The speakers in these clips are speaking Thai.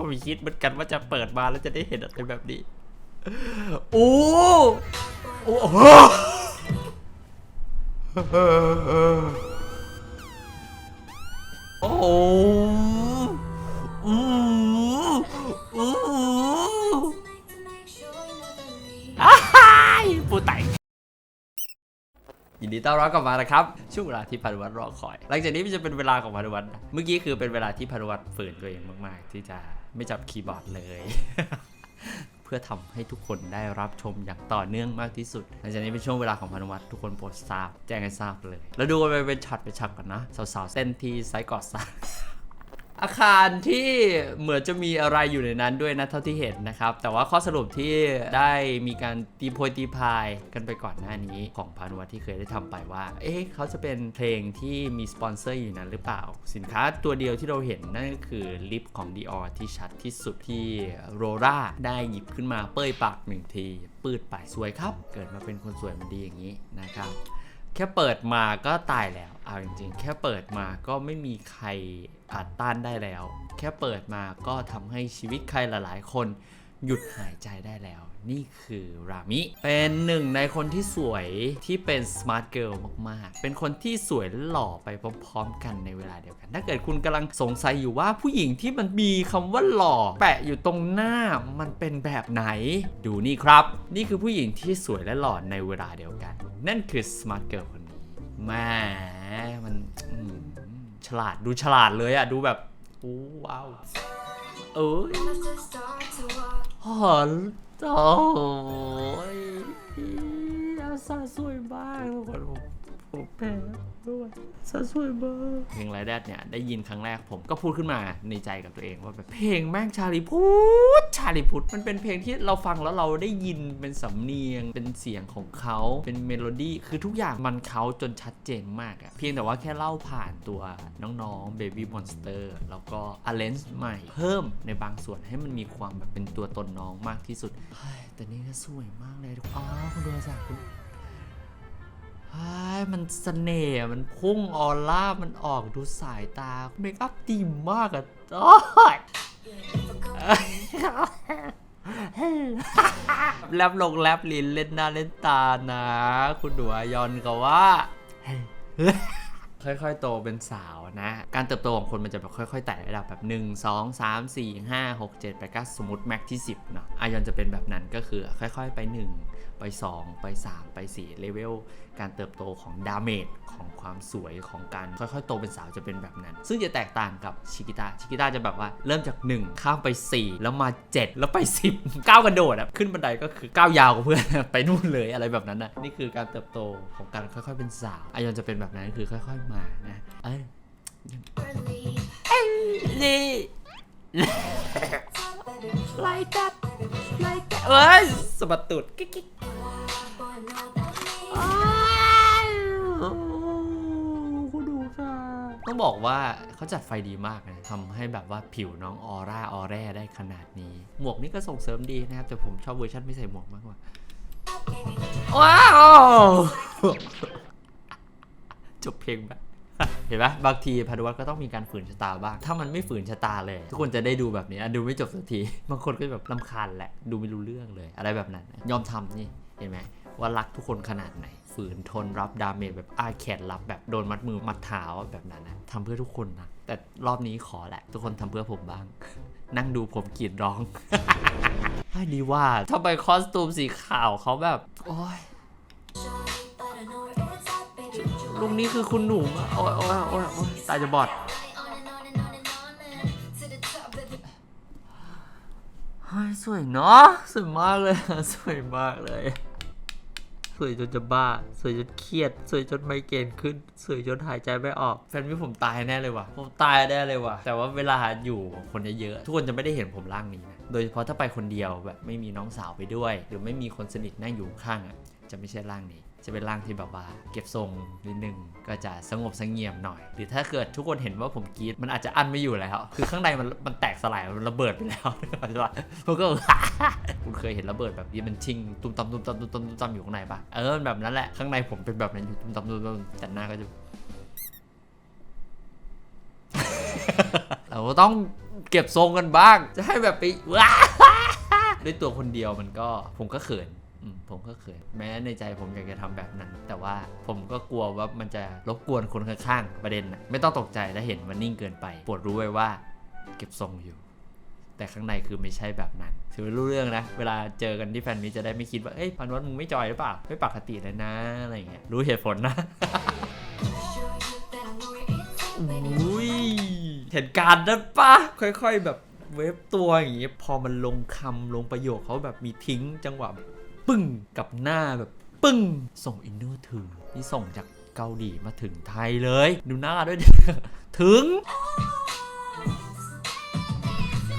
ก็ไม่คิดเหมือนกันว่าจะเปิดมาแล้วจะได้เห็นอะไรแบบนี้โอ้โอ้โอ้ ยินดีต้อนรับกลับมานะครับ ช่วงเวลาที่พานุวัตรรอคอย หลังจากนี้มันจะเป็นเวลาของพานุวัตรเมื่อกี้คือเป็นเวลาที่พานุวัตรฝืนตัวเองมาก ๆ ที่จะไม่จับคีย์บอร์ดเลย เพื่อทำให้ทุกคนได้รับชมอย่างต่อเนื่องมากที่สุด หลังจากนี้เป็นช่วงเวลาของพานุวัตรทุกคนโปรดทราบ แจ้งให้ทราบเลย แล้วดูกันไปเป็นช็อตเป็นช็อตก่อนนะสาวๆเส้นที่ไซส์กอสร้า อาคารที่เหมือนจะมีอะไรอยู่ในนั้นด้วยนะเท่าที่เห็นนะครับ แต่ว่าข้อสรุปที่ได้มีการตีโพยตีพายกันไปก่อนหน้านี้ ของพานุวัฒน์ที่เคยได้ทำไปว่า เอ๊ะเขาจะเป็นเพลงที่มีสปอนเซอร์อยู่นั้นหรือเปล่า สินค้าตัวเดียวที่เราเห็นนั่นก็คือลิปของ Dior ที่ชัดที่สุดที่โรราได้หยิบขึ้นมาเป้ยปากหนึ่งทีปืดไปสวยครับ เกิดมาเป็นคนสวยมันดีอย่างนี้นะครับ แค่เปิดมาก็ตายแล้วเอาจริงๆ แค่เปิดมาก็ไม่มีใครอาจต้านได้แล้ว แค่เปิดมาก็ทำให้ชีวิตใครหลายๆ คน หยุดหายใจได้แล้ว นี่คือรามิ เป็นหนึ่งในคนที่สวยที่เป็นสมาร์ทเกิลมากๆ เป็นคนที่สวยและหล่อไปพร้อมๆกันในเวลาเดียวกัน ถ้าเกิดคุณกำลังสงสัยอยู่ว่าผู้หญิงที่มันมีคำว่าหล่อ แปะอยู่ตรงหน้ามันเป็นแบบไหน ดูนี่ครับ นี่คือผู้หญิงที่สวยและหล่อในเวลาเดียวกัน นั่นคือสมาร์ทเกิลคนนี้แหมมันฉลาดดูฉลาดเลยอะดูแบบโอ้ว้าวเอ้ย หอนโอ้ยอาซาสวยมากทุกคนผมผมแพ้ด้วยซาสวยมากเพลงไรแดดเนี่ยได้ยินครั้งแรกผมก็พูดขึ้นมาในใจกับตัวเองว่าแบบเพลงแม่งชาลีพุทธชาลีพุทธมันเป็นเพลงที่เราฟังแล้วเราได้ยินเป็นสำเนียง เป็นเสียงของเขาเป็นเมโลดี้คือทุกอย่างมันเขาจนชัดเจนมากอะเพียงแต่ว่าแค่เล่าผ่านตัวน้องๆ Baby Monster แล้วก็ arrange ใหม่ เพิ่มในบางส่วนให้มันมีความแบบเป็นตัวตนน้องมากที่สุดแต่นี่ก็สวยมากเลยทุกอ๋อคุณดูสิคุณ มันเสน่ห์มันพุ่งออร่า มันออกดูสายตา เมคอัพดีมากอะโอ้ยแลบลงแลบลิ้นเล่นหน้าเล่นตานะ คุณดัวยอนก็ว่า ค่อยๆ โตเป็นสาวนะ การเติบโตของคนมันจะแบบค่อยๆ ไต่ระดับแบบ 1 2 3 4 5 6 7 8 9 สมมติแม็กที่ 10 เนาะอายอนจะเป็นแบบนั้นก็คือค่อยๆ ไป 1 ไป 2 ไป 3 ไป 4 เลเวลการเติบโตของดาเมจของความสวยของการค่อยๆ โตเป็นสาวจะเป็นแบบนั้น ซึ่งจะแตกต่างกับชิกิตาชิกิตาจะแบบว่าเริ่มจาก 1 ข้ามไป 4 แล้วมา 7 แล้วไป 10 ก้าวกระโดดอะขึ้นบันไดก็คือก้าวยาวกว่าเพื่อนไปนู่นเลยอะไรแบบนั้นนะนี่คือการเติบโตของการค่อยๆ เป็นสาวอายอนจะเป็นแบบนั้นคือค่อยๆมานะเอ้ยนี่ไล่ตัดไล่ตัดเอ้ยสะบัดตุดกิ๊กกิ๊กอ้าวคุณดูค่ะ ต้องบอกว่าเขาจัดไฟดีมากนะทำให้แบบว่าผิวน้องออร่าออแร่ได้ขนาดนี้ หมวกนี่ก็ส่งเสริมดีนะครับ แต่ผมชอบเวอร์ชันไม่ใส่หมวกมากกว่า ว้าว จบเพลงแบบเห็นไหมบางทีพานุวัฒน์ก็ต้องมีการฝืนชะตาบ้าง ถ้ามันไม่ฝืนชะตาเลย ทุกคนจะได้ดูแบบนี้ดูไม่จบสักที บางคนก็แบบลำคาญแหละ ดูไม่รู้เรื่องเลย อะไรแบบนั้น ยอมทำนี่ เห็นไหมว่ารักทุกคนขนาดไหน ฝืนทนรับดาเมจแบบอาแขนรับแบบโดนมัดมือมัดเท้าแบบนั้นนะทำเพื่อทุกคนนะ แต่รอบนี้ขอแหละ ทุกคนทำเพื่อผมบ้าง นั่งดูผมกรีดร้องให้ดีว่าทำไมคอสตูมสีขาวเขาแบบ โอ้ย ลุงนี้คือคุณหนูอะโอ้ยโอ้ยโอ้ยโอ้ยตายจะบอดเฮ้ยสวยเนาะสวยมากเลยสวยมากเลย สวยจนจะบ้า สวยจนเครียด สวยจนไมเกรนขึ้น สวยจนหายใจไม่ออก แฟนพี่ผมตายแน่เลยว่ะ ผมตายแน่เลยว่ะ แต่ว่าเวลาอยู่คนเยอะๆ ทุกคนจะไม่ได้เห็นผมร่างนี้นะ โดยเฉพาะถ้าไปคนเดียวแบบไม่มีน้องสาวไปด้วย หรือไม่มีคนสนิทนั่งอยู่ข้างอะ จะไม่ใช่ร่างนี้ จะเป็นร่างที่แบบว่า เก็บทรงนิดนึงก็จะสงบสงเงียมหน่อย หรือถ้าเกิดทุกคนเห็นว่าผมกรีดมันอาจจะอั้นไม่อยู่แล้ว คือข้างในมันมันแตกสลายมันระเบิดไปแล้วใช่ปะผมก็คุณเคยเห็นระเบิดแบบนี้มันชิงตุ้มตำตุ้มตำตุ้มตำตุ้มตำอยู่ข้างในปะเออแบบนั้นแหละข้างในผมเป็นแบบนั้นอยู่ตุ้มตำตุ้มตำแต่หน้าก็จะเราก็ต้องเก็บทรงกันบ้าง จะให้แบบไปว้าด้วยตัวคนเดียวมันก็ผมก็เขิน ผมก็เขินแม้ในใจผมอยากจะทำแบบนั้น แต่ว่าผมก็กลัวว่ามันจะรบกวนคนข้างๆประเด็นนะไม่ต้องตกใจถ้าเห็นมันนิ่งเกินไปปรดรู้ไว้ว่า เก็บทรงอยู่ แต่ข้างในคือไม่ใช่แบบนั้นถือรู้เรื่องนะ เวลาเจอกันที่แฟนมิจะได้ไม่คิดว่าเอ้ยพันวัฒน์มึงไม่จอยหรือเปล่าไม่ปกติเลยนะอะไรเงี้ยรู้เหตุผลนะอุ้ยเห็นการณ์นั้นปะค่อย ๆ แบบเวฟตัวอย่างงี้พอมันลงคำลงประโยคเขาแบบมีทิ้งจังหวะ งกับหน้าแบบปึ้ง ส่งอินเนอร์ถึงนี่ส่งจากเกาหลีมาถึงไทยเลย ดูหน้าด้วย ถึง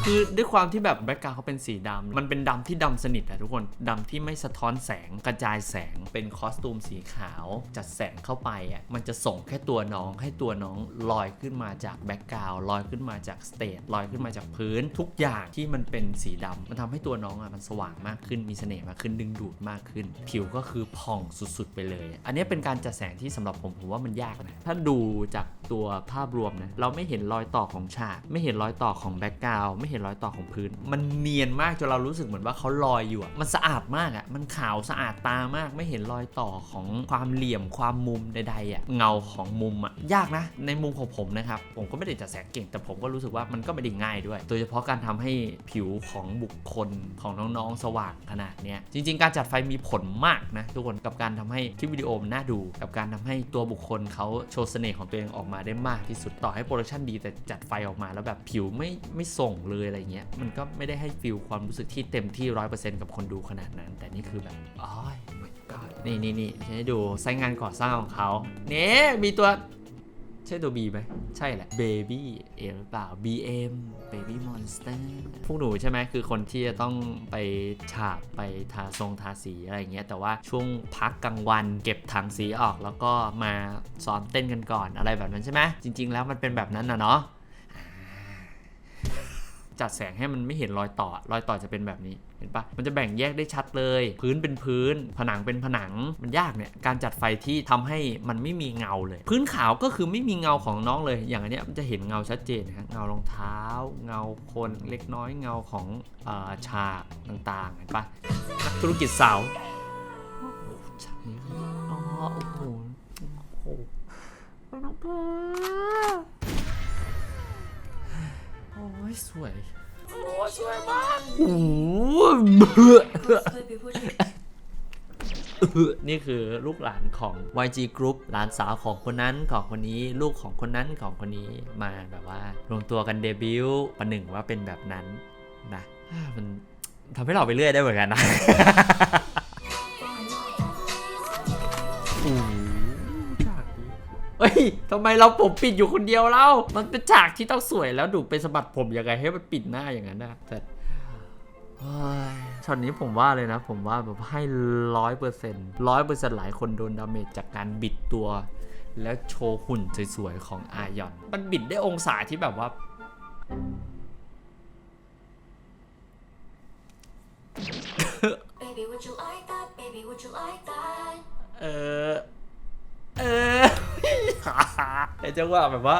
คือด้วยความที่แบบแบ็กกราวเขาเป็นสีดำมันเป็นดำที่ดำสนิทอะทุกคนดำที่ไม่สะท้อนแสงกระจายแสงเป็นคอสตูมสีขาว จัดแสงเข้าไปอะมันจะส่งแค่ตัวน้อง ให้ตัวน้องลอยขึ้นมาจากแบ็กกราวลอยขึ้นมาจากสเตจลอยขึ้นมาจากพื้น ทุกอย่างที่มันเป็นสีดำมันทำให้ตัวน้องอะมันสว่างมากขึ้นมีเสน่ห์มากขึ้นดึงดูดมากขึ้น ผิวก็คือผ่องสุดๆไปเลย อันนี้เป็นการจัดแสงที่สำหรับผมผมว่ามันยากนะถ้าดูจากตัวภาพรวมนะเราไม่เห็นรอยต่อของฉาก ไม่เห็นรอยต่อของแบ็กกราวไม่เห็นรอยต่อของพื้น มันเนียนมากจนเรารู้สึกเหมือนว่าเขาลอยอยู่มันสะอาดมากอะมันขาวสะอาดตามากไม่เห็นรอยต่อของความเหลี่ยมความมุมใดๆอะเงาของมุมอะยากนะ ในมุมของผมนะครับผมก็ไม่ได้จัดแสงเก่ง แต่ผมก็รู้สึกว่ามันก็ไม่ได้ง่ายด้วย โดยเฉพาะการทำให้ผิวของบุคคลของน้องๆสว่างขนาดเนี้ยจริง ๆ การจัดไฟมีผลมากนะทุกคนกับการทำให้คลิปวิดีโอมันน่าดู กับการทำให้ตัวบุคคลเขาโชว์เสน่ห์ของตัวเองออกมาได้มากที่สุดต่อให้โปรดักชันดีแต่จัดไฟออกมาแล้วแบบผิวไม่ไม่ส่งเลยอะไรเงี้ยมันก็ไม่ได้ให้ฟิลความรู้สึกที่เต็มที่ร้อยเปอร์เซ็นต์กับคนดูขนาดนั้น แต่นี่คือแบบอ้อยนี่นี่นี่ฉันให้ดูไซต์งานก่อสร้างของเขาเนี่ยมีตัวใช่ตัว B ไหมใช่แหละ Baby เอหรือเปล่า BM Baby Monster พวกหนูใช่ไหมคือคนที่จะต้องไปฉาบไปทาทรงทาสีอะไรเงี้ยแต่ว่าช่วงพักกลางวันเก็บถังสีออกแล้วก็มาซ้อมเต้นกันก่อนอะไรแบบนั้นใช่ไหมจริง ๆ แล้วมันเป็นแบบนั้นนะเนาะ จัดแสงให้มันไม่เห็นรอยต่อ รอยต่อจะเป็นแบบนี้ เห็นปะมันจะแบ่งแยกได้ชัดเลย พื้นเป็นพื้น ผนังเป็นผนัง มันยากเนี่ย การจัดไฟที่ทำให้มันไม่มีเงาเลย พื้นขาวก็คือไม่มีเงาของน้องเลย อย่างอันเนี้ยมันจะเห็นเงาชัดเจนนะฮะเงารองเท้า เงาคนเล็กน้อย เงาของเออฉากต่างๆ เห็นปะนักธุรกิจสาวโอ้โหโอ้โห ยสวยโอ้ยสวยมากโอ้โหนี่คือลูกหลานของ YG Group หลานสาวของคนนั้นของคนนี้ ลูกของคนนั้นของคนนี้มาแบบว่ารวมตัวกันเดบิวต์ประหนึ่งว่าเป็นแบบนั้นนะมันทำให้เราไปเรื่อยได้เหมือนกันนะ เฮ้ยทำไมเราผมปิดอยู่คนเดียวเล่า มันเป็นฉากที่ต้องสวยแล้วดูไปสะบัดผมยังไงให้มันปิดหน้าอย่างนั้นนะแต่ช็อตนี้ผมว่าเลยนะ ผมว่าแบบให้ร้อยเปอร์เซ็นต์ร้อยเปอร์เซ็นต์หลายคนโดนดาเมจจากการบิดตัว แล้วโชว์หุ่นสวยๆ ของอายอน มันบิดได้องศาที่แบบว่าเออ เออ ไอจังหวะแบบว่า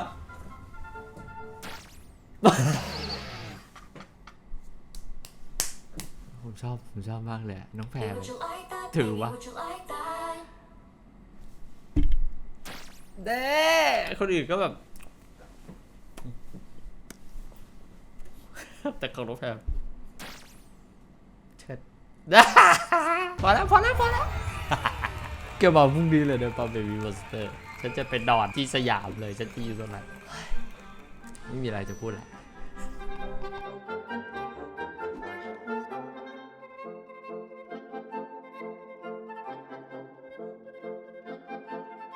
ผมชอบผมชอบมากเลยอะน้องแพร Baby, would you like that? Thử Baby, quá. would you like that? เด้คนอื่นก็แบบ แต่ของน้องแพรเชิดพอแล้วพอแล้วพอแล้วเกี่ยวกับพรุ่งนี้เลยเดี๋ยวปาเบบี้มอนสเตอร์ ฉันจะไปดอนที่สยามเลยฉันที่อยู่ตรงนั้นไม่มีอะไรจะพูดแหละ